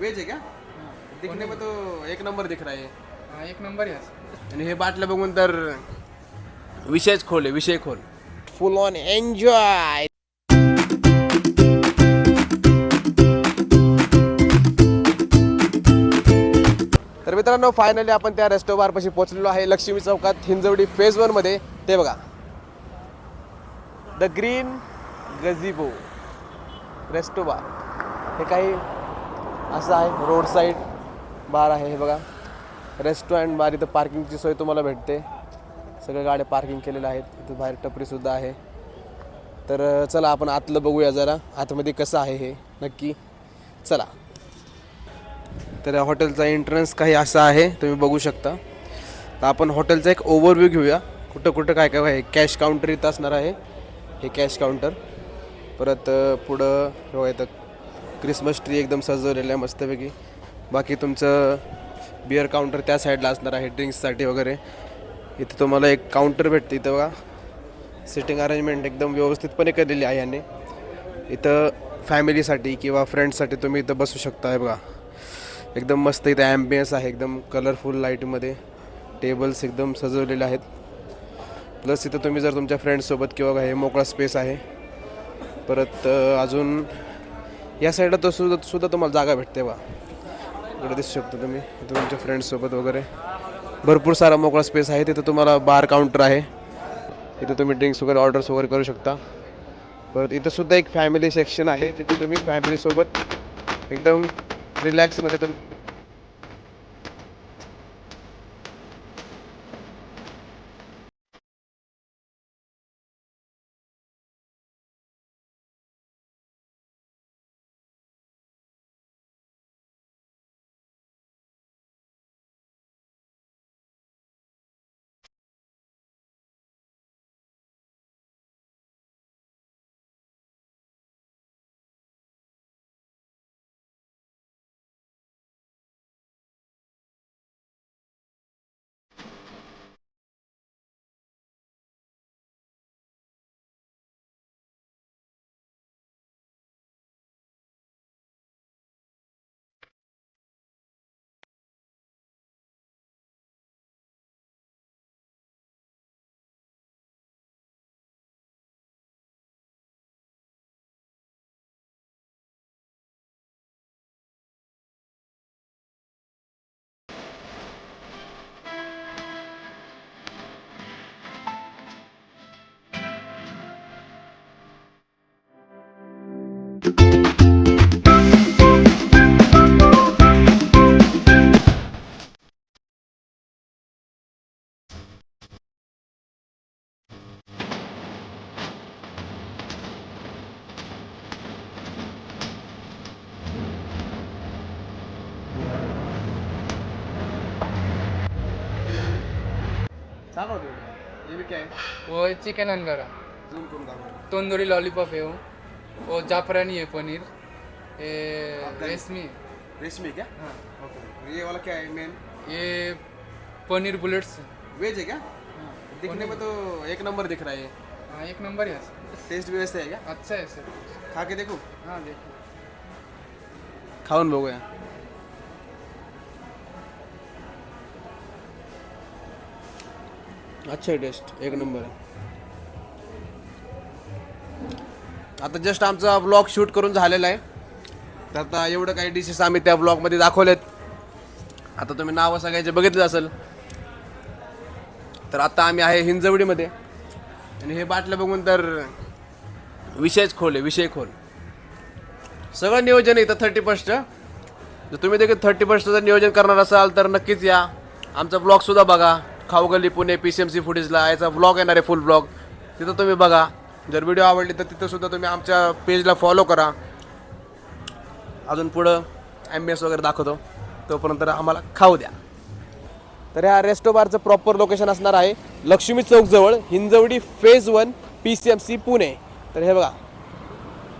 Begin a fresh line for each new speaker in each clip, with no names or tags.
Veg है क्या दिखने में तो एक नंबर दिख रहा है
हाँ एक नंबर है सर.
आणि हे बाटल्या बघून तर विषयच खोल आहे विषय खोल. फुल ऑन एन्जॉय तर मित्रांनो फायनली आपण त्या रेस्टो बारपाशी पोहोचलेलो आहे. लक्ष्मी चौकात हिंजवडी फेज वनमध्ये. ते बघा. The green gazebo resto bar हे काही असं आहे. रोड साईड बार आहे हे बघा. रेस्टॉरंट बार इथं पार्किंगची सोय तुम्हाला भेटते. सगळ्या गाड्या पार्किंग केलेल्या आहेत. इथं बाहेर टपरीसुद्धा आहे. तर चला आपण आतलं बघूया जरा. आतमध्ये कसं आहे हे. नक्की. चला. तर हॉटेलचा एंट्रन्स काही असा आहे. तुम्ही बघू शकता. तर आपण हॉटेलचा एक ओव्हरव्ह्यू घेऊया. कुठं कुठं काय काय आहे? कॅश काउंटर इथं असणार आहे. हे कॅश काउंटर परत पुढं हे इथं क्रिसमस ट्री एकदम सजवलेलं आहे मस्तपैकी. बाकी तुमचं बिअर काउंटर त्या साईडला असणार आहे ड्रिंक्ससाठी वगैरे. इथं तुम्हाला एक काउंटर भेटते इथं बघा. सिटिंग अरेंजमेंट एकदम व्यवस्थितपणे केलेली आहे याने. इथं फॅमिलीसाठी किंवा फ्रेंड्ससाठी तुम्ही इथं बसू शकता बघा. एकदम मस्त इथं ॲम्बियन्स आहे एकदम कलरफुल लाईटमध्ये टेबल्स एकदम सजवलेले आहेत. प्लस इथं तुम्ही जर तुमच्या फ्रेंड्ससोबत किंवा हे मोकळा स्पेस आहे. परत अजून या साईडला तो सुद्धा सुद्धा तुम्हाला जागा भेटते बा. इकडे दिसू शकता तुम्ही. इथं तुमच्या फ्रेंड्ससोबत वगैरे. भरपूर सारा मोकळा स्पेस आहे. तिथं तुम्हाला बार काउंटर आहे. इथं तुम्ही ड्रिंक्स वगैरे ऑर्डर्स वगैरे करू शकता. परत इथं सुद्धा एक फॅमिली सेक्शन आहे. तिथे तुम्ही फॅमिलीसोबत एकदम रिलॅक्समध्ये तुम्ही
वो चिकन अंगारा
झूम करून दाखवा
तंदूरी लॉलीपॉप है वो वो जाफरानी है पनीर। ये रेशमी
रेशमी क्या?
हाँ।
ओके। ये वाला क्या है मेन
ये पनीर बुलेट्स
वेज है क्या? दिखने में तो एक नंबर दिख रहा है
हाँ एक नंबर है
टेस्ट भी वैसे है क्या?
अच्छा है सर।
खा के देखो।
हाँ देखो।
खाऊन बघूया अच्छा आहे टेस्ट एक नंबर आहे आता जस्ट आमचा ब्लॉग शूट करून झालेला आहे. तर आता एवढं काही डिशेस आम्ही त्या ब्लॉगमध्ये दाखवलेत. आता तुम्ही नावं सगळ्याचे बघितलं असेल. तर आता आम्ही आहे हिंजवडीमध्ये. आणि हे बाटल्या बघून तर विषयच खोल आहे विषय खोल. सगळं नियोजन आहे इथं थर्टी फर्स्ट जर तुम्ही देखील थर्टी फर्स्टचं नियोजन करणार असाल तर नक्कीच या. आमचा ब्लॉगसुद्धा बघा. Khaugalli Pune P C M C फुटेजला याचा ब्लॉग येणार आहे फुल ब्लॉग तिथं तुम्ही बघा. जर व्हिडिओ आवडली तर तिथंसुद्धा तुम्ही आमच्या पेजला फॉलो करा. अजून पुढं एम एस वगैरे दाखवतो. तोपर्यंत आम्हाला खाऊ द्या. तर ह्या रेस्टो बारचं प्रॉपर लोकेशन असणार आहे Lakshmi चौकजवळ Hinjewadi phase one P C M C Pune. तर हे बघा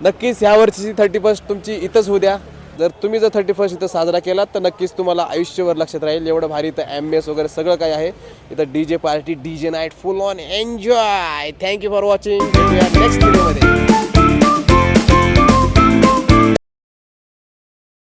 नक्कीच ह्या वर्षीची थर्टी फर्स्ट तुमची इथंच होऊ द्या. जर तुम्ही जर थर्टी फर्स्ट इथं साजरा केला तर नक्कीच तुम्हाला आयुष्यभर लक्षात राहील. एवढं भारी इथं एम एस वगैरे सगळं काही आहे. इथं D J party D J night full on enjoy thank you for watching next व्हिडिओमध्ये